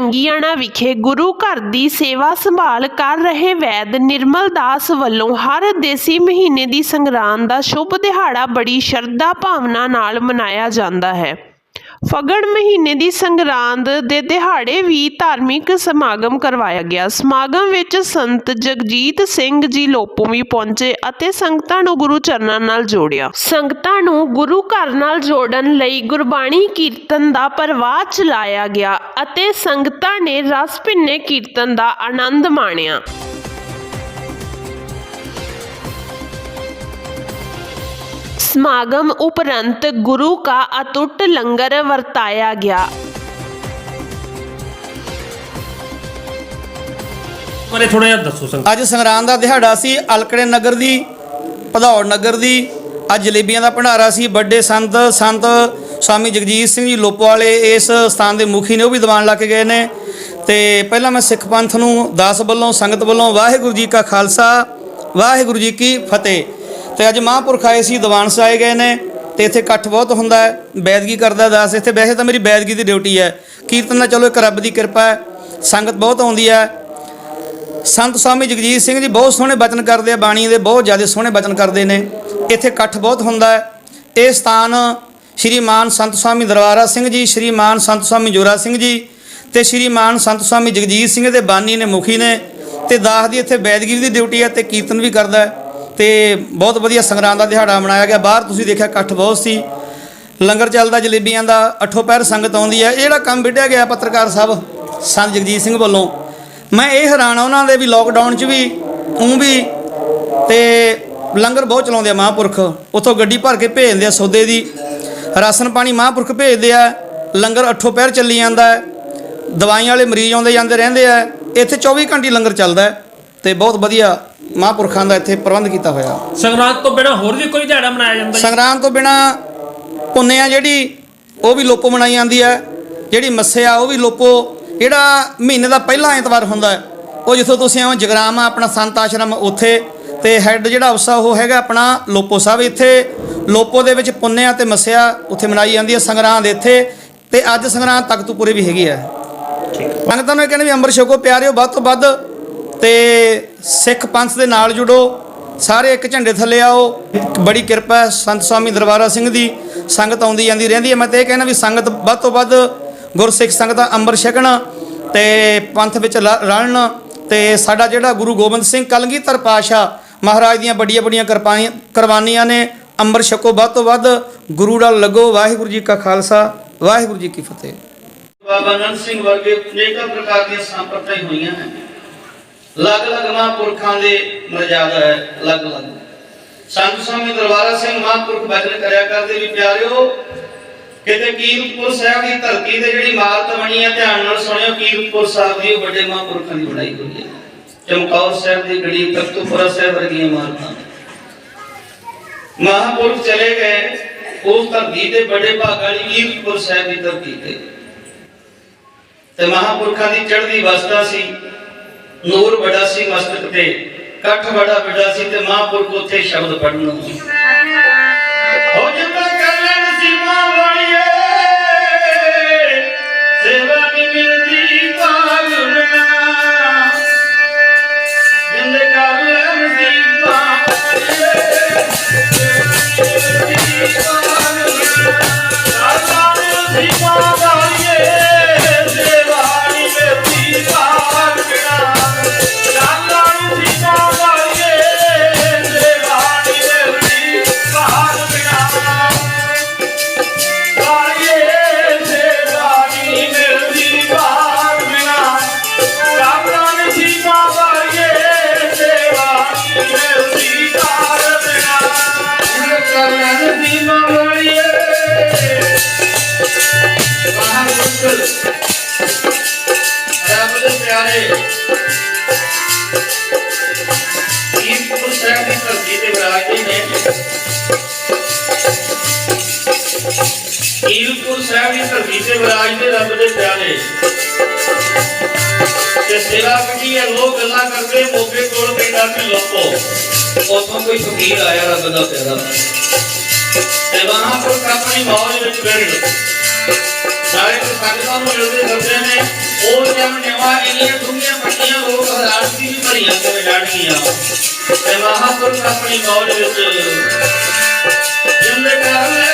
ਲੰਗੀਆਣਾ ਵਿਖੇ ਗੁਰੂ ਘਰ ਦੀ ਸੇਵਾ ਸੰਭਾਲ ਕਰ ਰਹੇ ਵੈਦ ਨਿਰਮਲ ਦਾਸ ਵੱਲੋਂ ਹਰ ਦੇਸੀ ਮਹੀਨੇ ਦੀ ਸੰਗਰਾਂਦ ਦਾ ਸ਼ੁਭ ਦਿਹਾੜਾ ਬੜੀ ਸ਼ਰਧਾ ਭਾਵਨਾ ਨਾਲ ਮਨਾਇਆ ਜਾਂਦਾ ਹੈ। ਫਗੜ ਮਹੀਨੇ ਦੀ ਸੰਗਰਾਂਦ ਦੇ ਦਿਹਾੜੇ ਵੀ ਧਾਰਮਿਕ ਸਮਾਗਮ ਕਰਵਾਇਆ ਗਿਆ। ਸਮਾਗਮ ਵਿੱਚ ਸੰਤ ਜਗਜੀਤ ਸਿੰਘ ਜੀ ਲੋਪੋ ਵੀ ਪਹੁੰਚੇ ਅਤੇ ਸੰਗਤਾਂ ਨੂੰ ਗੁਰੂ ਚਰਨਾਂ ਨਾਲ ਜੋੜਿਆ। ਸੰਗਤਾਂ ਨੂੰ ਗੁਰੂ ਘਰ ਨਾਲ ਜੋੜਨ ਲਈ ਗੁਰਬਾਣੀ ਕੀਰਤਨ ਦਾ ਪ੍ਰਵਾਹ ਚਲਾਇਆ ਗਿਆ ਅਤੇ ਸੰਗਤਾਂ ਨੇ ਰਸ ਭਿੰਨੇ ਕੀਰਤਨ ਦਾ ਆਨੰਦ ਮਾਣਿਆ। ਸਮਾਗਮ ਉਪਰੰਤ ਗੁਰੂ ਕਾ ਅਟੁੱਟ ਲੰਗਰ ਵਰਤਾਇਆ ਗਿਆ। ਬਾਰੇ ਥੋੜਾ ਜਿਹਾ ਦੱਸੋ ਸੰਗਤ। ਅੱਜ ਸੰਗਰਾਂਦ ਦਾ ਦਿਹਾੜਾ ਸੀ ਅਲਕੜੇ ਨਗਰ ਦੀ ਭਦੌੜ ਨਗਰ ਦੀ ਅੱਜ ਜਲੇਬੀਆਂ ਦਾ ਭੰਡਾਰਾ ਸੀ ਵੱਡੇ ਸੰਤ ਸੰਤ ਸਵਾਮੀ ਜਗਜੀਤ ਸਿੰਘ ਜੀ ਲੋਪੋ ਵਾਲੇ ਇਸ ਸਥਾਨ ਦੇ ਮੁਖੀ ਨੇ ਉਹ ਵੀ ਦੀਵਾਨ ਲਾ ਕੇ ਗਏ ਨੇ। ਤੇ ਪਹਿਲਾਂ ਮੈਂ ਸਿੱਖ ਪੰਥ ਨੂੰ ਦਾਸ ਵੱਲੋਂ ਸੰਗਤ ਵੱਲੋਂ ਵਾਹਿਗੁਰੂ ਜੀ ਕਾ ਖਾਲਸਾ ਵਾਹਿਗੁਰੂ ਜੀ ਕੀ ਫਤਿਹ। ਤੇ ਅੱਜ ਮਹਾਂਪੁਰਖ ਆਏ ਸੀ, ਦੀਵਾਨ ਸਜਾਏ ਗਏ ਨੇ ਤੇ ਇੱਥੇ ਇਕੱਠ ਬਹੁਤ ਹੁੰਦਾ ਹੈ, ਬੈਦਗੀ ਕਰਦਾ ਦਾਸ ਇੱਥੇ। ਵੈਸੇ ਤਾਂ ਮੇਰੀ ਬੈਦਗੀ ਦੀ ਡਿਊਟੀ ਹੈ। ਕੀਰਤਨ ਦਾ ਚਲੋ ਇੱਕ ਰੱਬ ਦੀ ਕਿਰਪਾ ਹੈ, ਸੰਗਤ ਬਹੁਤ ਆਉਂਦੀ ਹੈ। ਸੰਤ ਸਵਾਮੀ ਜਗਜੀਤ ਸਿੰਘ ਜੀ ਬਹੁਤ ਸੋਹਣੇ ਬਚਨ ਕਰਦੇ ਆ, ਬਾਣੀ ਦੇ ਬਹੁਤ ਜ਼ਿਆਦਾ ਸੋਹਣੇ ਬਚਨ ਕਰਦੇ ਨੇ। ਇੱਥੇ ਇਕੱਠ ਬਹੁਤ ਹੁੰਦਾ ਹੈ। ਇਹ ਸਥਾਨ ਸ਼੍ਰੀਮਾਨ ਸੰਤ ਸਵਾਮੀ ਦਰਬਾਰਾ ਸਿੰਘ ਜੀ ਸ਼੍ਰੀਮਾਨ ਸੰਤ ਸਵਾਮੀ ਜੋਰਾ ਸਿੰਘ ਜੀ ਤੇ ਸ਼੍ਰੀਮਾਨ ਸੰਤ ਸਵਾਮੀ ਜਗਜੀਤ ਸਿੰਘ ਦੇ ਬਾਨੀ ਨੇ ਮੁਖੀ ਨੇ ਤੇ ਦਾਸ ਦੀ ਇੱਥੇ ਬੈਦਗੀ ਦੀ ਡਿਊਟੀ ਹੈ ਤੇ ਕੀਰਤਨ ਵੀ ਕਰਦਾ ਹੈ। ਤੇ ਬਹੁਤ ਵਧੀਆ ਸੰਗਰਾਂਦ ਦਾ ਦਿਹਾੜਾ ਮਨਾਇਆ ਗਿਆ। ਬਾਹਰ ਤੁਸੀਂ ਦੇਖਿਆ ਇਕੱਠ ਬਹੁਤ ਸੀ। ਲੰਗਰ ਚੱਲਦਾ, ਜਲੇਬੀਆਂ ਦਾ, ਅੱਠੋਂ ਪਹਿਰ ਸੰਗਤ ਆਉਂਦੀ ਹੈ। ਇਹ ਜਿਹੜਾ ਕੰਮ ਵਿੱਢਿਆ ਗਿਆ ਪੱਤਰਕਾਰ ਸਾਹਿਬ, ਸੰਤ ਜਗਜੀਤ ਸਿੰਘ ਵੱਲੋਂ। ਮੈਂ ਇਹ ਹੈਰਾਨ ਉਹਨਾਂ ਦੇ ਵੀ ਲੋਕਡਾਊਨ 'ਚ ਵੀ ਉਹ ਵੀ, ਤੇ ਲੰਗਰ ਬਹੁਤ ਚਲਾਉਂਦੇ ਆ ਮਹਾਂਪੁਰਖ। ਉੱਥੋਂ ਗੱਡੀ ਭਰ ਕੇ ਭੇਜਦੇ ਆ ਸੌਦੇ ਦੀ। ਰਾਸ਼ਨ ਪਾਣੀ ਮਹਾਂਪੁਰਖ ਭੇਜਦੇ ਆ। ਲੰਗਰ ਅੱਠੋਂ ਪਹਿਰ ਚੱਲੀ ਜਾਂਦਾ ਹੈ। ਦਵਾਈਆਂ ਵਾਲੇ ਮਰੀਜ਼ ਆਉਂਦੇ ਜਾਂਦੇ ਰਹਿੰਦੇ ਆ। ਇੱਥੇ 24 ਘੰਟੇ ਲੰਗਰ ਚੱਲਦਾ ਹੈ ਤੇ ਬਹੁਤ ਵਧੀਆ ਮਹਾਂਪੁਰਖਾਂ ਦਾ ਇੱਥੇ ਪ੍ਰਬੰਧ ਕੀਤਾ ਹੋਇਆ। ਸੰਗਰਾਂਦ ਤੋਂ ਬਿਨਾ ਹੋਰ ਵੀ ਕੋਈ ਦਿਹਾੜਾ ਮਨਾਇਆ ਜਾਂਦਾ ਜੀ? ਸੰਗਰਾਮ ਤੋਂ ਬਿਨਾ ਪੁੰਨਿਆ ਜਿਹੜੀ ਉਹ ਵੀ ਲੋਪੋ ਮਨਾਈ ਜਾਂਦੀ ਹੈ। ਜਿਹੜੀ ਮੱਸਿਆ ਉਹ ਵੀ ਲੋਪੋ। ਜਿਹੜਾ ਮਹੀਨੇ ਦਾ ਪਹਿਲਾ ਐਤਵਾਰ ਹੁੰਦਾ ਹੈ ਉਹ ਜਿੱਥੋਂ ਤੁਸੀਂ ਆਓ ਜਗਰਾਮ ਆ ਆਪਣਾ ਸੰਤ ਆਸ਼ਰਮ ਉੱਥੇ। ਤੇ ਹੈੱਡ ਜਿਹੜਾ ਉਸਾ ਉਹ ਹੈਗਾ ਆਪਣਾ ਲੋਪੋ ਸਾਹਿਬ ਇੱਥੇ। ਲੋਪੋ ਦੇ ਵਿੱਚ ਪੁੰਨਿਆ ਤੇ ਮੱਸਿਆ ਉੱਥੇ ਮਨਾਈ ਜਾਂਦੀ ਹੈ ਸੰਗਰਾਂਦ ਇੱਥੇ। ਤੇ ਅੱਜ ਸੰਗਰਾਂਦ ਤਖਤੂਪੁਰੇ ਵੀ ਹੈਗੀ ਹੈ। ਸੰਗਤਾਂ ਨੂੰ ਇਹ ਕਹਿੰਦੇ ਵੀ ਅੰਮ੍ਰਿਤ ਛਕੋ ਪਿਆਰਿਓ ਵੱਧ ਤੋਂ ਵੱਧ ਤੇ ਸਿੱਖ ਪੰਥ ਦੇ ਨਾਲ ਜੁੜੋ, ਸਾਰੇ ਇੱਕ ਝੰਡੇ ਥੱਲੇ ਆਓ। ਬੜੀ ਕਿਰਪਾ ਹੈ ਸੰਤ ਸਵਾਮੀ ਦਰਬਾਰਾ ਸਿੰਘ ਦੀ, ਸੰਗਤ ਆਉਂਦੀ ਜਾਂਦੀ ਰਹਿੰਦੀ ਹੈ। ਮੈਂ ਤੇ ਇਹ ਕਹਿਣਾ ਵੀ ਸੰਗਤ ਵੱਧ ਤੋਂ ਵੱਧ ਗੁਰਸਿੱਖ ਸੰਗਤਾਂ ਅੰਮ੍ਰਿਤ ਛਕਣ ਤੇ ਪੰਥ ਵਿੱਚ ਲ- ਰਲਣ ਤੇ ਸਾਡਾ ਜਿਹੜਾ ਗੁਰੂ ਗੋਬਿੰਦ ਸਿੰਘ ਕਲਗੀਧਰ ਪਾਸ਼ਾ ਮਹਾਰਾਜ ਦੀਆਂ ਵੱਡੀਆਂ ਵੱਡੀਆਂ ਕਿਰਪਾਨੀਆਂ ਕੁਰਬਾਨੀਆਂ ਨੇ ਅੰਮ੍ਰਿਤ ਛਕੋ। ਵੱਧ ਤੋਂ ਵੱਧ ਗੁਰੂ ਨਾਲ ਲੱਗੋ। ਵਾਹਿਗੁਰੂ ਜੀ ਕਾ ਖਾਲਸਾ, ਵਾਹਿਗੁਰੂ ਜੀ ਕੀ ਫਤਿਹ। ਬਾਬਾ ਨੰਦ ਸਿੰਘ ਵਰਗੇ ਅਨੇਕਾਂ ਪ੍ਰਕਾਰ ਦੀਆਂ ਸੰਪਰਦਾਵਾਂ ਹੋਈਆਂ ਹਨ ਅਲੱਗ-ਅਲੱਗ ਮਹਾਂਪੁਰਖਾਂ ਦੇ ਮਰਜ਼ਾਦਾ ਹੈ, ਅਲੱਗ-ਅਲੱਗ। ਸੰਤ ਸਵਾਮੀ ਦਰਬਾਰਾ ਸਿੰਘ ਮਹਾਂਪੁਰਖ ਬਚਨ ਕਰਿਆ ਕਰਦੇ ਵੀ ਪਿਆਰਿਓ, ਕਿਤੇ ਕੀਰਤਪੁਰ ਸਾਹਿਬ ਦੀ ਧਰਤੀ ਤੇ ਜਿਹੜੀ ਇਮਾਰਤ ਬਣੀ ਹੈ ਧਿਆਨ ਨਾਲ ਸੁਣਿਓ, ਕੀਰਤਪੁਰ ਸਾਹਿਬ ਦੀ ਵੱਡੇ ਮਹਾਂਪੁਰਖਾਂ ਦੀ ਬਣਾਈ ਹੋਈ ਹੈ ਚਮਕੌਰ ਸਾਹਿਬ ਦੀ ਗੜੀ, ਤਖਤੂਪੁਰਾ ਸਾਹਿਬ ਵਰਗੀਆਂ ਇਮਾਰਤਾਂ। ਮਹਾਂਪੁਰਖ ਚਲੇ ਗਏ, ਉਸ ਧਰਤੀ ਤੇ ਵੱਡੇ ਭਾਗਾਂ ਵਾਲੀ ਕੀਰਤਪੁਰ ਸਾਹਿਬ ਦੀ ਧਰਤੀ ਤੇ। ਤੇ ਮਹਾਪੁਰਖਾਂ ਦੀ ਚੜ੍ਹਦੀ ਵਸਤਾ ਸੀ। ਨੂਰ ਬੜਾ ਸੀ ਮਸਤਕ ਤੇ, ਕੱਠ ਬੜਾ ਵੱਡਾ ਸੀ ਤੇ ਮਹਾਂਪੁਰਖ ਉੱਥੇ ਸ਼ਬਦ ਪੜਨ ਹੋ ਧਰਤੀ ਤੇ ਵਿਰਾਜਦੇ ਨੇ ਕੀਰਤਪੁਰ ਸਾਹਿਬ ਦੀ ਧਰਤੀ ਤੇ ਵਿਰਾਜਦੇ ਰੱਬ ਦੇ ਪਿਆਰੇ ਤੇ ਸੇਵਾ ਕੀਤੀ ਹੈ ਲੋਕ ਗੱਲਾਂ ਕਰਦੇ ਮੋਕੇ ਕੋਲ ਪੈਂਦਾ ਕਿ ਲੋਕੋ ਉਥੋਂ ਕੋਈ ਫਕੀਰ ਆਇਆ ਰੱਬ ਦਾ ਪਿਆਰਾ ਤੇ ਮਹਾਂਪੁਰਖ ਆਪਣੀ ਮੌਜ ਵਿੱਚ ਬੈਠ ਸਾਰੇ ਸੰਗਤਾਂ ਨੂੰ ਮਿਲਦੇ ਫਿਰਦੇ ਨੇ ਉਹ ਜਮ ਨਿਵਾ ਇੰਨੀਆਂ ਡੂੰਘੀਆਂ ਪੱਟੀਆਂ ਕਰਨੀ ਆ ਤੇ ਮਹਾਪੁਰਖ ਆਪਣੀ ਗੌਰ ਵਿੱਚ ਜਿੰਦ ਕਰ